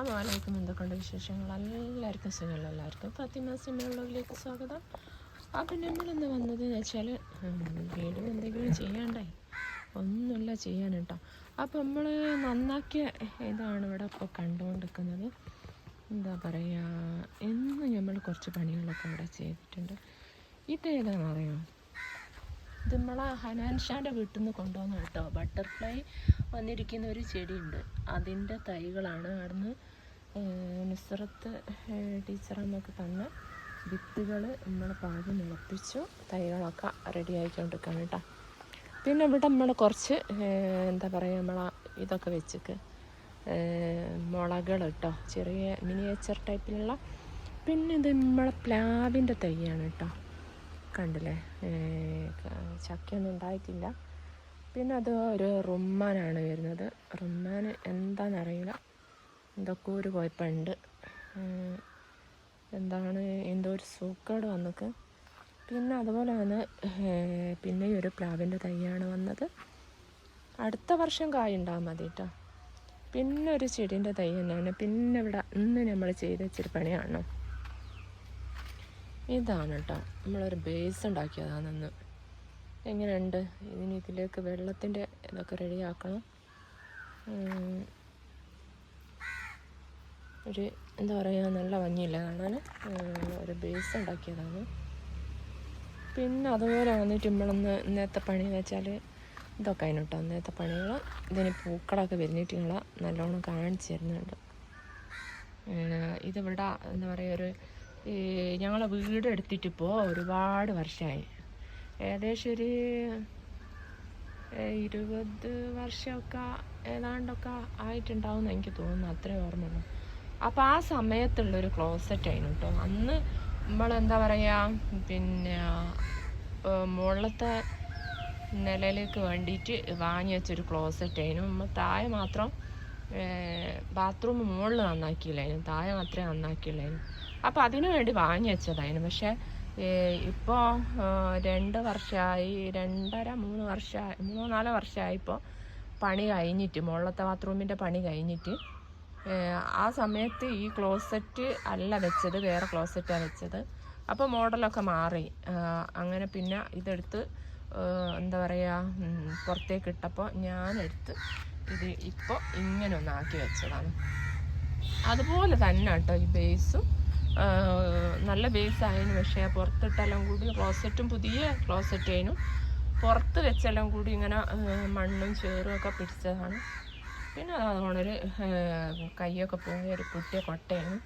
അസ്സാമലൈക്കും എന്തൊക്കെയുണ്ട് വിശേഷങ്ങൾ? എല്ലാവർക്കും സുഖമല്ല? എല്ലാവർക്കും ഫാത്തിമ സിനിമകളിലേക്ക് സ്വാഗതം. അപ്പം നമ്മളിന്ന് വന്നത് എന്ന് വെച്ചാൽ വീടും എന്തെങ്കിലും ചെയ്യാണ്ടായി ഒന്നുമില്ല ചെയ്യാൻ കേട്ടോ. അപ്പം നമ്മൾ നന്നാക്കിയ ഇതാണ് ഇവിടെ ഇപ്പോൾ കണ്ടുകൊണ്ടിരിക്കുന്നത്. എന്താ പറയുക എന്നും നമ്മൾ കുറച്ച് പണികളൊക്കെ ഇവിടെ ചെയ്തിട്ടുണ്ട്. ഇതേതാണെന്ന് നമ്മളെ ഹനാൻഷാന്റെ വീട്ടിൽ നിന്ന് കൊണ്ടുവന്ന കേട്ടോ. ബട്ടർഫ്ലൈ വന്നിരിക്കുന്ന ഒരു ചെടിയുണ്ട്. അതിന്റെ തൈകളാണ് അവിടുന്ന് നുസ്രത്ത് ടീച്ചർ നമുക്ക് തന്ന വിത്തുകൾ നമ്മൾ പാകി മുളപ്പിച്ചു തൈകളൊക്കെ റെഡി ആയിക്കൊണ്ടിരിക്കുകയാണ് കേട്ടോ. പിന്നെ ഇവിടെ നമ്മൾ കുറച്ച് എന്താ പറയുക നമ്മളെ ഇതൊക്കെ വെച്ചിക്ക് മുളകൾ കേട്ടോ. ചെറിയ മിനിയേച്ചർ ടൈപ്പിലുള്ള പിന്നെ ഇത് നമ്മളെ പ്ലാവിന്റെ തൈയാണ് കേട്ടോ. കണ്ടില്ലേ? ചക്കയൊന്നും ഉണ്ടായിട്ടില്ല. പിന്നെ അത് ഒരു റുമ്മാനാണ് വരുന്നത്. റുമ്മാൻ എന്താണെന്നറിയില്ല എന്തൊക്കെ ഒരു കുഴപ്പമുണ്ട്. എന്താണ് എന്തോ ഒരു സൂക്കേട് വന്നിക്ക്. പിന്നെ അതുപോലെ തന്നെ പിന്നെ ഒരു പ്ലാവിന്റെ തൈയാണ് വന്നത്. അടുത്ത വർഷം കായ ഉണ്ടാകാൻ മതി കേട്ടോ പിന്നെ ഒരു ചെടീന്റെ തൈ തന്നെയാണ്. പിന്നെ ഇവിടെ ഇന്ന് നമ്മൾ ചെയ്ത് വെച്ചൊരു പണിയാണ് ഇതാണ് കേട്ടോ. നമ്മളൊരു ബേസ് ഉണ്ടാക്കിയതാണെന്ന് എങ്ങനെയുണ്ട്? ഇതിന് ഇതിലേക്ക് വെള്ളത്തിന്റെ ഇതൊക്കെ റെഡിയാക്കണം. ഒരു എന്താ പറയുക നല്ല ഭംഗിയില്ല കാണാൻ ഒരു ബേസ് ഉണ്ടാക്കിയതാണ്. പിന്നെ അതുപോലെ വന്നിട്ട് നമ്മളൊന്ന് ഇന്നത്തെ പണി എന്ന് വെച്ചാൽ ഇതൊക്കെ അതിന് കേട്ടോ. ഇന്നത്തെ പണികൾ ഇതിന് പൂക്കളൊക്കെ വരുന്നിട്ട് നിങ്ങളെ നല്ലോണം കാണിച്ചു തരുന്നുണ്ട്. ഇതിവിടെ എന്താ പറയുക ഒരു ഞങ്ങളെ വീട് എടുത്തിട്ടിപ്പോൾ ഒരുപാട് വർഷമായി ഏകദേശം ഒരു ഇരുപത് വർഷമൊക്കെ ഏതാണ്ടൊക്കെ ആയിട്ടുണ്ടാവും എനിക്ക് തോന്നുന്നു. അത്രേ ഓർമ്മയുള്ളൂ. അപ്പോൾ ആ സമയത്തുള്ളൊരു ക്ലോസറ്റ് ആയിരുന്നു കേട്ടോ അന്ന് നമ്മളെന്താ പറയുക പിന്നെ മുകളിലത്തെ നിലയിലേക്ക് വേണ്ടിയിട്ട് വാങ്ങി വെച്ചൊരു ക്ലോസറ്റ് ആയിരുന്നു. നമ്മൾ താഴെ മാത്രം ബാത്റൂം മുകളിൽ നന്നാക്കിയില്ലായിരുന്നു. താഴെ മാത്രമേ നന്നാക്കിയുള്ളായിരുന്നു അപ്പോൾ അതിനു വേണ്ടി വാങ്ങി വെച്ചതായിരുന്നു. പക്ഷേ ഇപ്പോൾ രണ്ട് വർഷമായി രണ്ടര മൂന്ന് വർഷമായി മൂന്നോ നാലോ വർഷമായിപ്പോൾ പണി കഴിഞ്ഞിട്ട് മുകളിലത്തെ ബാത്റൂമിന്റെ പണി കഴിഞ്ഞിട്ട് ആ സമയത്ത് ഈ ക്ലോസറ്റ് അല്ല വെച്ചത് വേറെ ക്ലോസറ്റാണ് വെച്ചത്. അപ്പോൾ മോഡലൊക്കെ മാറി. അങ്ങനെ പിന്നെ ഇതെടുത്ത് എന്താ പറയുക പുറത്തേക്ക് ഇട്ടപ്പോൾ ഞാനെടുത്ത് ഇത് ഇപ്പോൾ ഇങ്ങനെ ഒന്ന് ആക്കി വെച്ചതാണ്. അതുപോലെ തന്നെ കേട്ടോ ഈ ബേസും നല്ല ബേസ് ആയതിനു പക്ഷേ പുറത്തിട്ടെല്ലാം കൂടി ക്ലോസറ്റും പുതിയ ക്ലോസറ്റ് ആയിരുന്നു പുറത്ത് വെച്ചെല്ലാം കൂടി ഇങ്ങനെ മണ്ണും ചേറും ഒക്കെ പിടിച്ചതാണ്. പിന്നെ അതുകൊണ്ടൊരു കൈയൊക്കെ പോയ ഒരു പുട്ടിയ കൊട്ടയാണ്.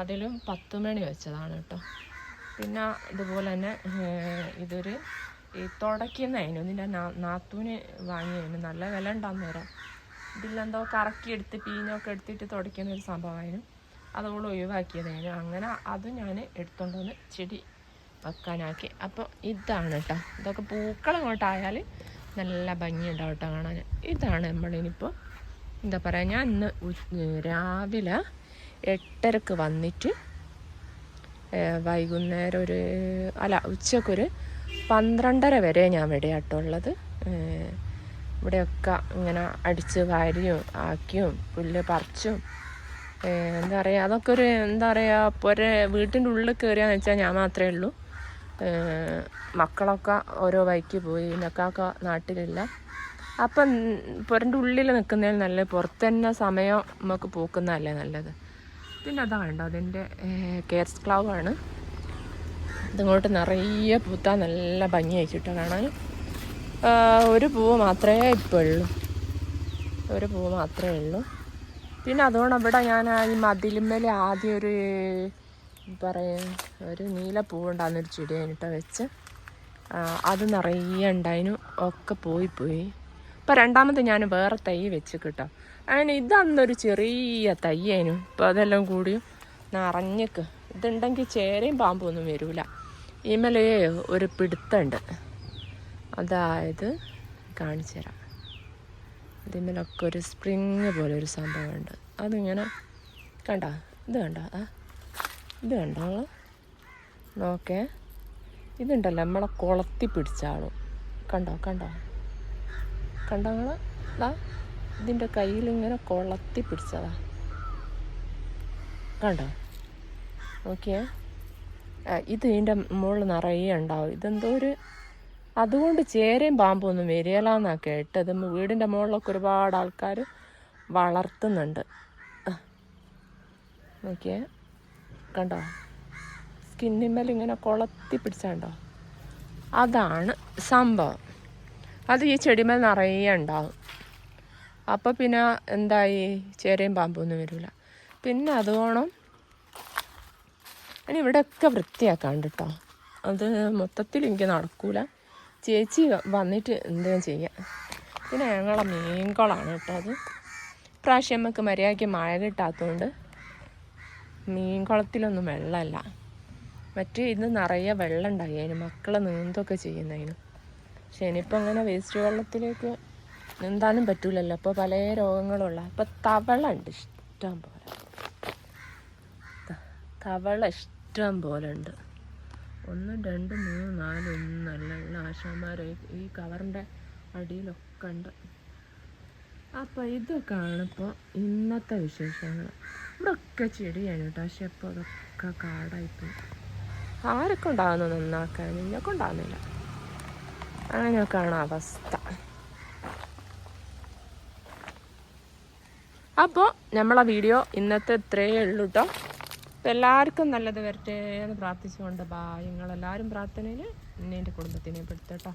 അതിലും പത്ത് മണി വെച്ചതാണ് കേട്ടോ. പിന്നെ ഇതുപോലെ തന്നെ ഇതൊരു ഈ തുടയ്ക്കുന്നതിന് ഇതിന്റെ നാത്തൂന് വാങ്ങിയതിന് നല്ല വില ഉണ്ടാകുന്ന നേരം ഇതിലെന്തോ കറക്കി എടുത്ത് പീഞ്ഞൊക്കെ എടുത്തിട്ട് തുടയ്ക്കുന്ന ഒരു സംഭവമായിരുന്നു. അതുകൊണ്ട് ഒഴിവാക്കിയത് ഞാൻ. അങ്ങനെ അത് ഞാൻ എടുത്തോണ്ട് വന്ന് ചെടി വെക്കാനാക്കി. അപ്പോൾ ഇതാണ് കേട്ടോ ഇതൊക്കെ പൂക്കൾ അങ്ങോട്ടായാൽ നല്ല ഭംഗിയുണ്ടാവും കേട്ടോ കാണാൻ. ഇതാണ് നമ്മളിനിപ്പോൾ എന്താ പറയുക ഞാൻ ഇന്ന് രാവിലെ എട്ടരക്ക് വന്നിട്ട് വൈകുന്നേരം ഒരു അല്ല ഉച്ചക്കൊരു പന്ത്രണ്ടര വരെ ഞാൻ ഏഹ് ഇവിടെയൊക്കെ ഇങ്ങനെ അടിച്ച് വാരിയും ആക്കിയും പുല്ല് പറിച്ചും. എന്താ പറയുക അതൊക്കെ ഒരു എന്താ പറയുക പൊര വീട്ടിന്റെ ഉള്ളിൽ കയറിയാന്ന് വെച്ചാൽ ഞാൻ മാത്രമേ ഉള്ളൂ. മക്കളൊക്കെ ഓരോ വഴിക്ക് പോയി നക്കാക്ക നാട്ടിലില്ല. അപ്പം പുരന്റെ ഉള്ളിൽ നിൽക്കുന്നതിൽ നല്ല പുറത്ത് തന്നെ സമയം നമുക്ക് പോക്കുന്നതല്ലേ നല്ലത്. പിന്നെ അതാണ് അതിന്റെ കെയർസ് ക്ലൗ ആണ് ഇതിങ്ങോട്ട് നിറയെ പൂത്താൽ നല്ല ഭംഗിയായിട്ടോ കാണാൻ. ആ, ഒരു പൂവ് മാത്രമേ ഇപ്പോൾ ഉള്ളൂ ഒരു പൂവ് മാത്രമേ ഉള്ളൂ. പിന്നെ അതുകൊണ്ട് ഇവിടെ ഞാൻ ഈ മതിലുമ്മേൽ ആദ്യം ഒരു പറയാം ഒരു നീല പൂവുണ്ടാകുന്നൊരു കഴിഞ്ഞിട്ട് വെച്ച്. അത് നിറയെ ഉണ്ടായിരുന്നു. ഒക്കെ പോയി പോയി. ഇപ്പം രണ്ടാമത് ഞാൻ വേറെ തൈ വെച്ച് കിട്ടോ. അങ്ങനെ ഇതന്നൊരു ചെറിയ തയ്യേനു ഇപ്പം അതെല്ലാം കൂടി നിറഞ്ഞേക്ക്. ഇതുണ്ടെങ്കിൽ ചേരയും പാമ്പൊന്നും വരില്ല ഇമലയെ ഒരു പിടുത്തമുണ്ട്. അതായത് കാണിച്ചു തരാം ഇതിന്മേലൊക്കെ ഒരു സ്പ്രിങ് പോലെ ഒരു സംഭവമുണ്ട്. അതിങ്ങനെ കണ്ട? ഇത് കണ്ട? ആ ഇത് കണ്ടോ? നോക്കേ. ഇതുണ്ടല്ലോ നമ്മളെ കുളത്തി പിടിച്ച ആളും. കണ്ടോ? കണ്ടോ? കണ്ടോ നിങ്ങൾ ഇതാ ഇതിന്റെ കയ്യിൽ ഇങ്ങനെ കൊളത്തി പിടിച്ചതാ. കണ്ടോ? നോക്കിയേ. ഇത് ഇതിന്റെ മുകളിൽ നിറയെ ഉണ്ടാവും. ഇതെന്തോ ഒരു അതുകൊണ്ട് ചേരയും പാമ്പൊന്നും വരികയില്ലെന്നാ കേട്ടത്. വീടിന്റെ മുകളിലൊക്കെ ഒരുപാട് ആൾക്കാർ വളർത്തുന്നുണ്ട്. നോക്കിയേ. കണ്ടോ? സ്കിന്നിന്മേൽ ഇങ്ങനെ കൊളത്തി പിടിച്ചുണ്ടോ? അതാണ് സംഭവം. അത് ഈ ചെടിമേൽ നിറയെ ഉണ്ടാവും. അപ്പോൾ പിന്നെ എന്തായി? ചേരയും പാമ്പൊന്നും വരില്ല പിന്നെ അതുകൊണ്ട് ഇനി ഇവിടെയൊക്കെ വൃത്തിയാക്കാണ്ട് കേട്ടോ അത് മൊത്തത്തിൽ എനിക്ക് നടക്കൂല. ചേച്ചി വന്നിട്ട് എന്തോ ചെയ്യാം? പിന്നെ ഞങ്ങളെ മീൻകുളമാണ് കേട്ടോ അത്. പ്രാവശ്യം നമുക്ക് മര്യാദയ്ക്ക് മഴ കിട്ടാത്തതുകൊണ്ട് മീൻകുളത്തിലൊന്നും വെള്ളമല്ല മറ്റേ ഇന്ന് നിറയെ വെള്ളം ഉണ്ടായി അതിന് മക്കളെ നീന്തൊക്കെ ചെയ്യുന്നതിന് പക്ഷെ ഇനിയിപ്പോൾ അങ്ങനെ വേസ്റ്റ് വെള്ളത്തിലേക്ക് നീന്താനും പറ്റൂലല്ലോ. അപ്പോൾ പല രോഗങ്ങളുള്ള അപ്പോൾ തവള ഉണ്ട് ഇഷ്ടം പോലെ. തവള ഇഷ്ടം പോലെ ഉണ്ട് ഒന്നും മൂന്ന് നാല് ഒന്നല്ല ഉള്ള ആശാന്മാരെ. ഈ കവറിന്റെ അടിയിലൊക്കെ ഉണ്ട്. അപ്പോൾ ഇതൊക്കെയാണ് ഇപ്പോൾ ഇന്നത്തെ വിശേഷങ്ങൾ. ഇവിടെ ഒക്കെ ചെടിയാണ് കേട്ടോ. പക്ഷെ ഇപ്പോൾ അതൊക്കെ കാടായിപ്പോയി. ആരൊക്കെ ഉണ്ടാകുന്നു നന്നാക്കാൻ നിന്നൊക്കെ ഉണ്ടാകുന്നില്ല അങ്ങനെയൊക്കെയാണ് അവസ്ഥ. അപ്പോൾ നമ്മളെ വീഡിയോ ഇന്നത്തെ ഇത്രയേ ഉള്ളൂ കേട്ടോ. അപ്പോൾ എല്ലാവർക്കും നല്ലത് വരട്ടെ എന്ന് പ്രാർത്ഥിച്ചുകൊണ്ട് ബാ. നിങ്ങളെല്ലാവരും പ്രാർത്ഥനയിൽ എന്നെ എന്റെ കുടുംബത്തിനെ പെടുത്തട്ടോ.